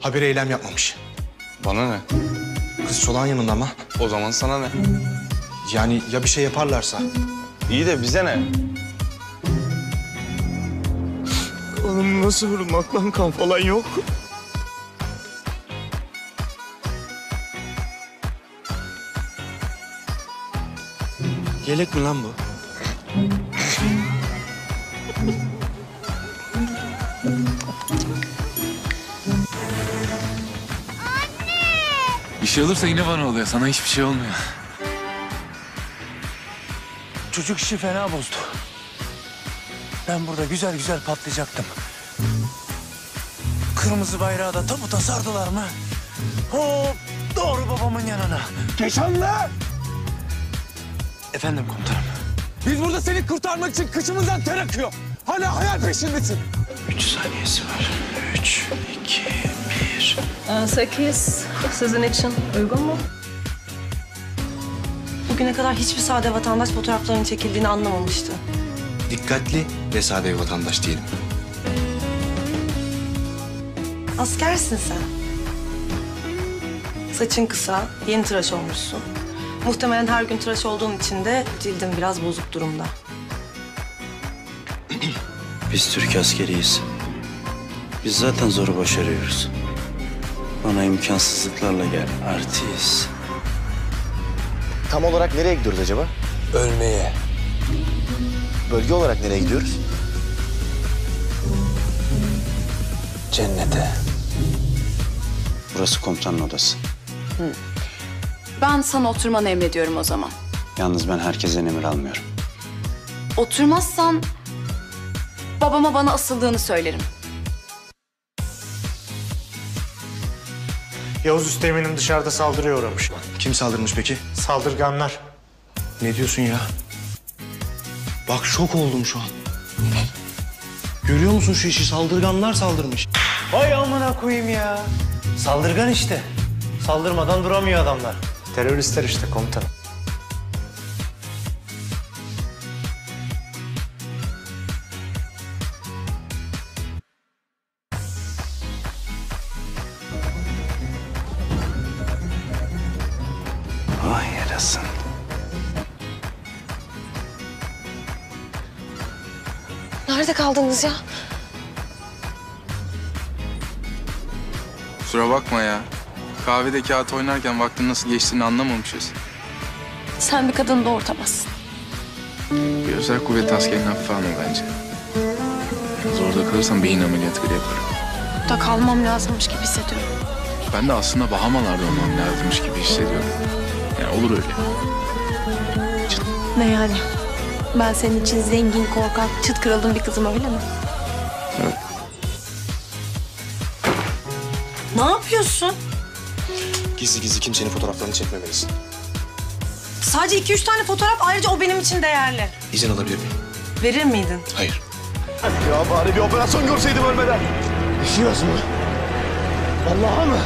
Haber eylem yapmamış. Bana ne? Kız çolağın yanında ama. O zaman sana ne? Yani ya bir şey yaparlarsa? İyi de bize ne? Oğlum nasıl vurulmak lan kan falan yok. Yelek mi lan bu? Bir şey olursa yine bana oluyor. Sana hiçbir şey olmuyor. Çocuk işi fena bozdu. Ben burada güzel güzel patlayacaktım. Kırmızı bayrağı da tabuta sardılar mı? Hop doğru babamın yanına. Keşanlı! Efendim komutanım. Biz burada seni kurtarmak için kıçımızdan ter akıyor. Hala hayal peşindesin. Üç saniyesi var. Üç, iki. 8 sizin için uygun mu? Bugüne kadar hiçbir sade vatandaş fotoğraflarının çekildiğini anlamamıştı. Dikkatli ve sade bir vatandaş diyelim. Askersin sen. Saçın kısa, yeni tıraş olmuşsun. Muhtemelen her gün tıraş olduğun için de cildin biraz bozuk durumda. Biz Türk askeriyiz. Biz zaten zoru başarıyoruz. Bana imkansızlıklarla gel artist. Tam olarak nereye gidiyoruz acaba? Ölmeye. Bölge olarak nereye gidiyoruz? Cennete. Burası komutanın odası. Ben sana oturmanı emrediyorum o zaman. Yalnız ben herkesten emir almıyorum. Oturmazsan babama bana asıldığını söylerim. Yavuz Üsteğmen'im dışarıda saldırıya uğramış. Kim saldırmış peki? Saldırganlar. Ne diyorsun ya? Bak şok oldum şu an. Görüyor musun şu işi? Saldırganlar saldırmış. Vay amına koyayım ya. Saldırgan işte. Saldırmadan duramıyor adamlar. Teröristler işte komutanım. Vay yarasın. Nerede kaldınız ya? Kusura bakma ya. Kahvede kağıt oynarken vaktin nasıl geçtiğini anlamamışız. Sen bir kadını doğurtamazsın. Bir özel kuvvet askerinin hafife alma bence. Zorda kalırsam beyin ameliyatı bile yaparım. Burada kalmam lazımmış gibi hissediyorum. Ben de aslında Bahamalarda olmam lazımmış gibi hissediyorum. Yani olur öyle. Ne yani? Ben senin için zengin, korkak, çıt kırıldığın bir kızım öyle mi? Evet. Ne yapıyorsun? Gizli gizli kimsenin fotoğraflarını çekmemelisin. Sadece iki üç tane fotoğraf ayrıca o benim için değerli. İzin alabilir miyim? Verir miydin? Hayır. Ya bari bir operasyon görseydim ölmeden. Düşüyoruz mu? Vallahi mı?